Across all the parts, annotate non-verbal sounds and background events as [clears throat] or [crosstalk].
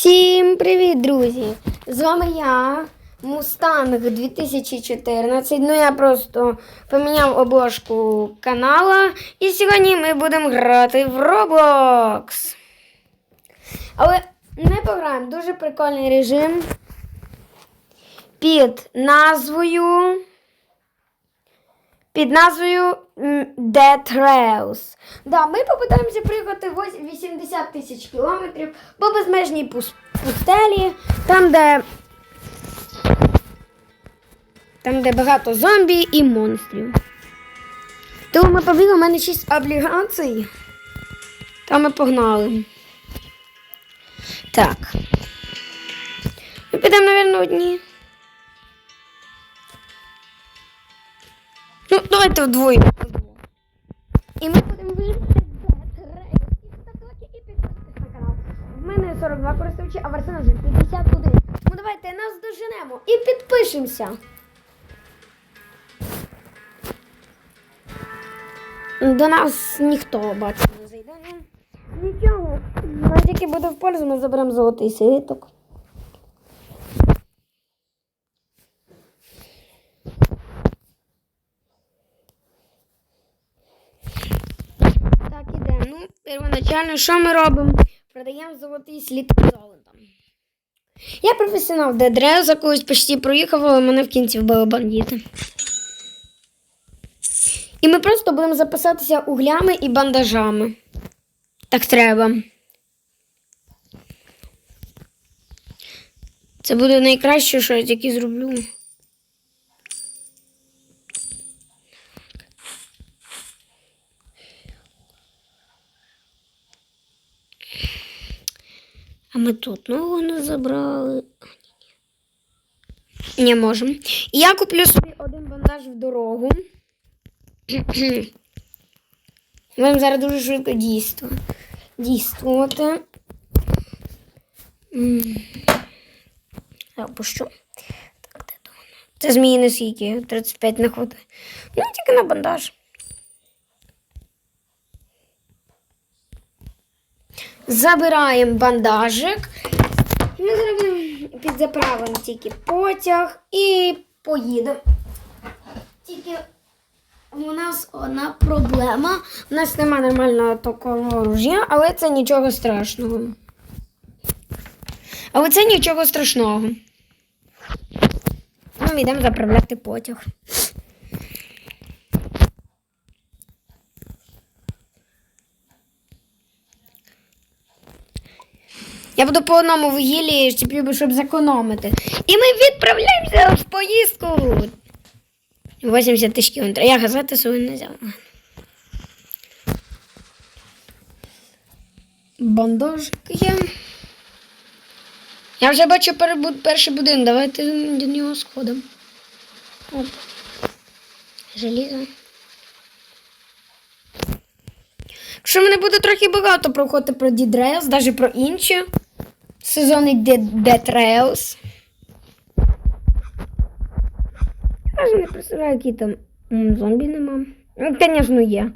Всім привіт, друзі! З вами я, Мустанг 2014. Ну я просто поміняв обложку канала. І сьогодні ми будемо грати в Roblox. Але не пограємо. Дуже прикольний режим. Під назвою. Під назвою Dead Rails. Да, ми попитаємося приїхати вось- 80 тисяч кілометрів по безмежній пустелі, там, де. Там, де багато зомбі і монстрів. Тому ми побігли, у мене 6 облігацій. Там ми погнали. Так. Ми підемо, мабуть, одні. Ну, давайте вдвоє. І ми будемо виїжджати і підписуйтесь на канал. В мене 42 користувачі, а в Арсена вже 51. Ну давайте нас доженемо і підпишемося. До нас ніхто бачу не зайде. Ну, нічого. Тільки буде в пользу, ми заберемо золотий свиток. Так, ідемо. Ну, первоначально, що ми робимо? Продаємо золотий слід золотом. Я професіонал Дедрез, за когось почти проїхав, але мене в кінці вбили бандити. І ми просто будемо записатися углями і бандажами. Так треба. Це буде найкраще, що я тільки зроблю. А ми тут нового не забрали. Не можемо. Я куплю собі один бандаж в дорогу. [clears throat] Будемо зараз дуже швидко дійство. дійствувати. Я опущу. Так, де то? Це змії не скільки? 35 не хватає. Ну, тільки на бандаж. Забираємо бандажик. Ми зробимо підзаправимо тільки потяг і поїдемо. Тільки у нас одна проблема. У нас немає нормального такого ружя, але це нічого страшного. Але це нічого страшного. Ну, Ми йдемо заправляти потяг. Я буду по одному вугіллі щеплю, щоб зекономити. І ми відправляємося в поїздку. 80 тисяч кілометрів. Я газети свою не взяла. Бандажик є. Я вже бачу перший будинок. Давайте до нього сходимо. Оп. Желізо. Якщо мене буде трохи багато проходити про Rails, навіть про інші сезони Dead, Dead Rails. Я не представляю, які там зомбі нема. Ну, звісно, є.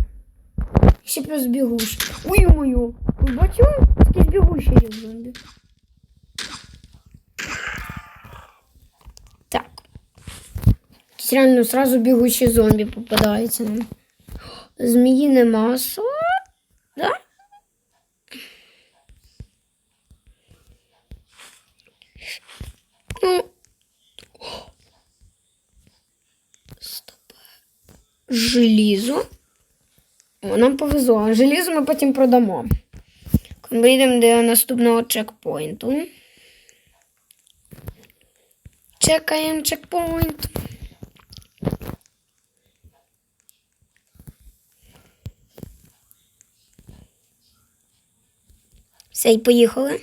Ще плюс бігуш. Ой, мою. Ви бачили? Скільки бігуші є зомбі. Так. Якісь реально сразу бігучі зомбі попадаються нам. Змії нема. Що? Да? Ну. Стоп. Желізо. О, нам повезло. Желізо ми потім продамо. Коли ми йдемо до наступного чекпоінту. Чекаємо чекпоінт. Все, і поїхали.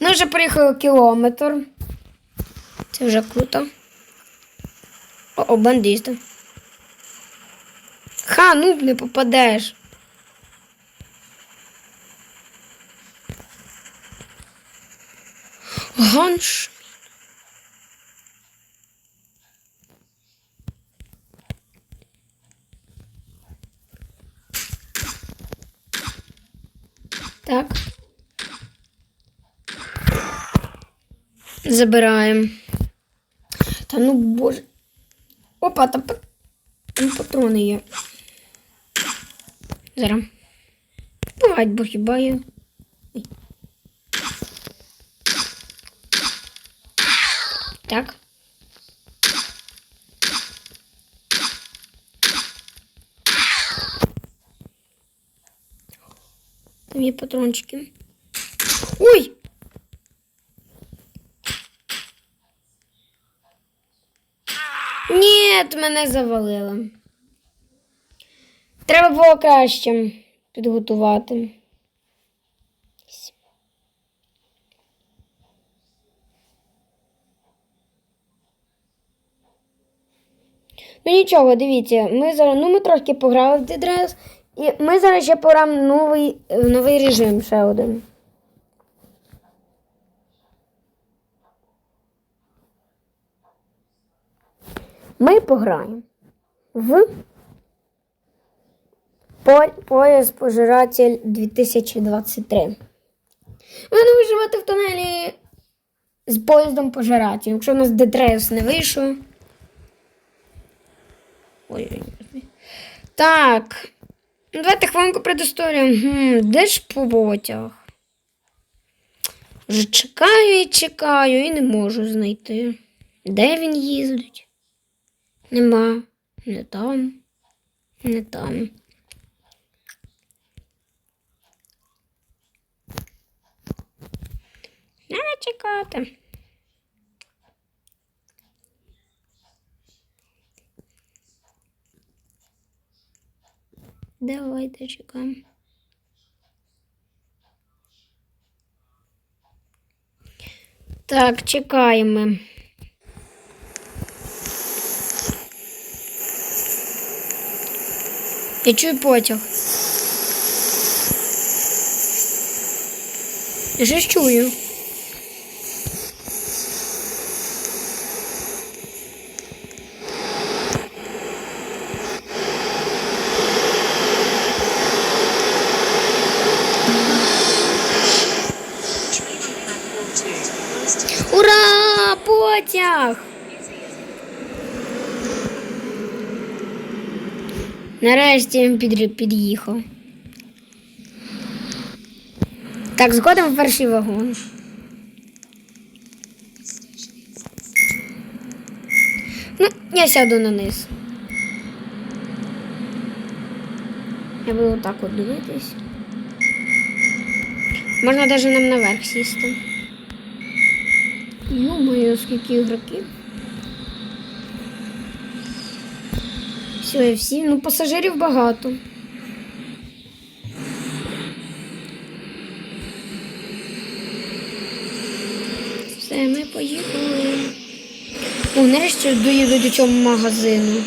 Ми вже приїхали кілометр. Це вже круто. О, о бандиста. Ха, ну не попадеш. Ганш. Так. Забираємо. Та ну боже. Опа, там, там патрони є. Зараз. Бувають, бо хіба. Ой. Так. Там є патрончики. Ой! Ні, мене завалило. Треба було краще підготувати. Ну нічого, дивіться, ми зараз, ну ми трошки пограли в Дедрес, і ми зараз ще пограємо новий, е, новий режим ще один. Ми пограємо в пояс Пожиратель 2023. Ми виживати в тунелі з поїздом Пожиратель. Якщо у нас Детрес не вийшов. Ой, Так. Ну, давайте хвилинку предісторію. Де ж потяг? Вже чекаю і чекаю і не можу знайти. Де він їздить? Нема. Не там. Не там. Треба чекати. Давайте чекаємо. Так, чекаємо. Я чую потяг. Я щось чую. Потяг! Нарешті він під, під'їхав. Так, згодом в перший вагон. Ну, я сяду на низ. Я буду так от дивитись. Можна навіть нам наверх сісти. Ё-моё, скільки ігроків. Все, і всі. Ну, пасажирів багато. Все, ми поїхали. О, нарешті доїду до цього магазину.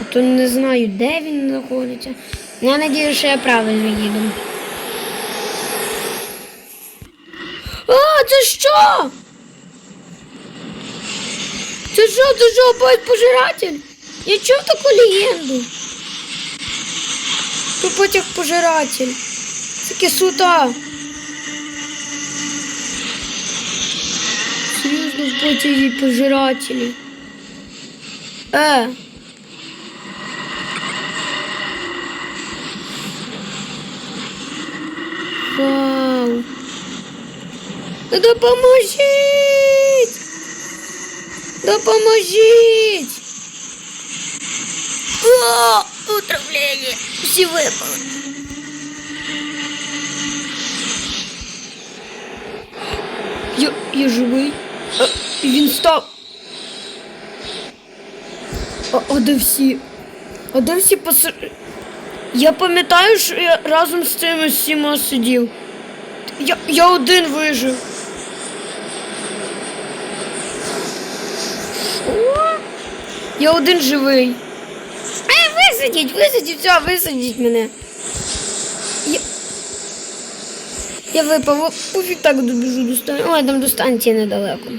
А то не знаю, де він знаходиться. Я надію, що я правильно їду. А, це що? Це що, це що, опять пожиратель? Я чув таку легенду. Про потяг пожиратель. Це кисута. Серйозно в потязі пожирателі. Е. Вау. Ну, Допоможіть! Допоможіть! О, отравлення! Всі випали. Я, я живий. А, він став. А, а де всі? А де всі пасажири? Я пам'ятаю, що я разом з цими всіма сидів. Я, я один вижив. Я один живий. Е, висадіть, висадіть, все, висадіть мене. Я, я випав, пофіг так добіжу до станції. Ой, там до станції недалеко.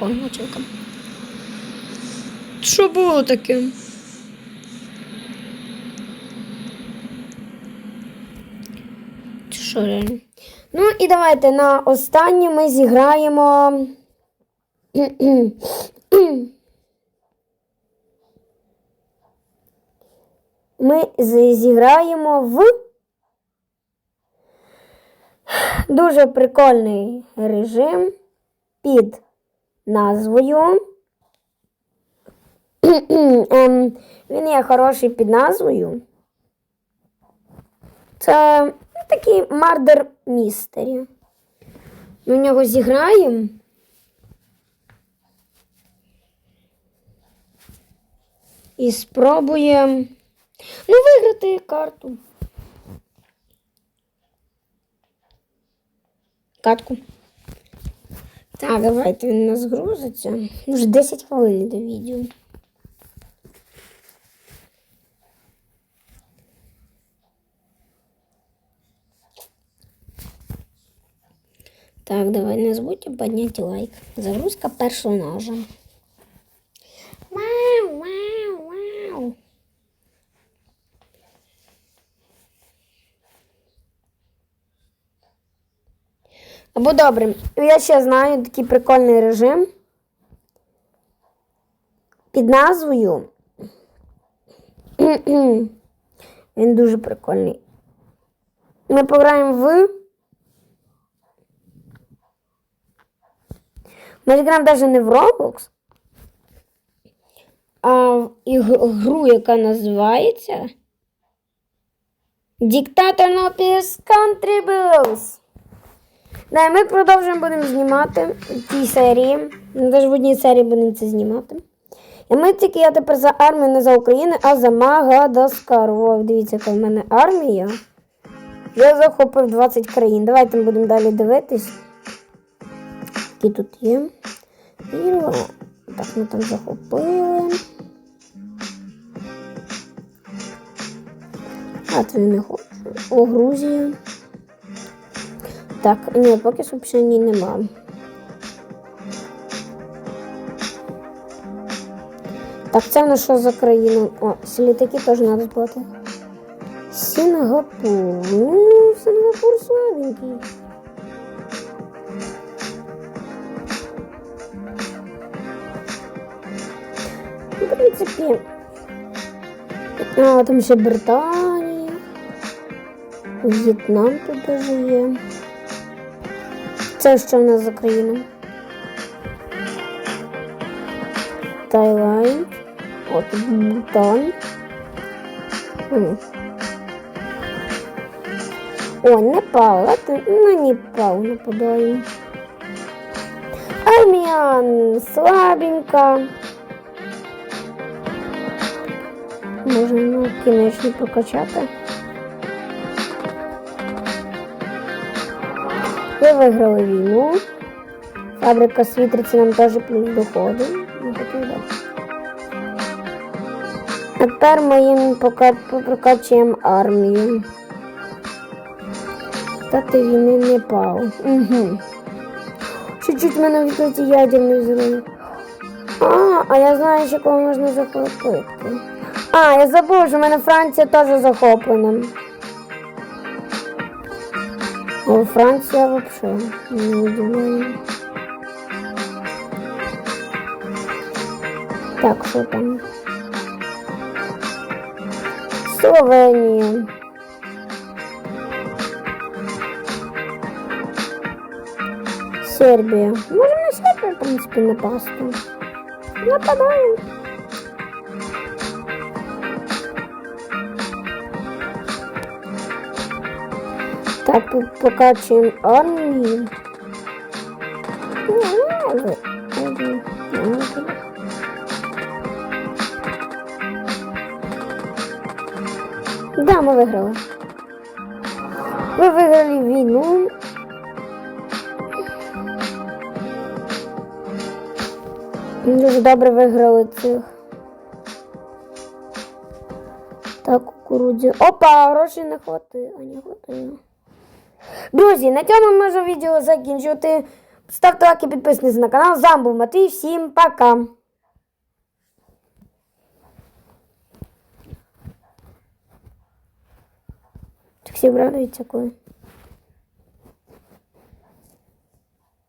О, мочилка. Що було таке? Що реально. Ну і давайте на останнє ми зіграємо. Ми зіграємо в дуже прикольний режим під назвою. Ем, Він є хороший під назвою. Це такий мардер містері. Ми в нього зіграємо. І спробуємо ну, виграти карту. Катку. Так, давайте він нас грузиться. Вже 10 хвилин до відео. Так, давай не забудьте подняти лайк. Загрузка персонажа. Вау, вау, вау. Або добре, я ще знаю такий прикольний режим під назвою. [clears throat] Він дуже прикольний. Ми пограємо в. Ми зіграємо навіть не в Roblox, а в гру, яка називається Nopis Country Bills. Да, ми продовжуємо будемо знімати в тій серії. Навіть в одній серії будемо це знімати. І ми тільки я тепер за армію не за Україну, а за Магадаскар. О, дивіться, яка в мене армія. Я захопив 20 країн. Давайте будемо далі дивитись. Які тут є. Іра. Так, ми там захопили. А, твою не хочу. О, Грузія. Так, ні, поки що взагалі ні нема. Так, це в нас що за країна? О, літаки теж треба платити. Сінгапур. Ну, Сінгапур слабенький. В принципі. А, там ще Британія. В'єтнам тут даже є. Це що в нас за країна? Таїланд. От Бутан. О, Непал. Это на Непал нападаем. Армія слабенька. Можна на кінечні прокачати. Ви виграли війну. Фабрика світриці нам теж плюс доходи. Ну. Тепер ми їм прокачуємо армію. Стати війни не пав. Угу. Чуть-чуть мене відкриті ядерний взрыв. А, а я знаю, ще кого можна захопити. А, я забув, що в мене Франція теж захоплена. О, Франція вообще не удивляє. Так, що там? Словенія. Сербія. Можемо на Сербію, в принципі, напасти. Нападаємо. Покачуємо армію. Да, ми виграли. Ви виграли війну. Дуже добре виграли цих. Так, кукурудзі. Опа, грошей не хватило. А не хватило. Друзі, на цьому можу відео закінчувати. Ставте лайки, підписуйтесь на канал. З вами був Матвій. Всім пока. Всі радуються коли.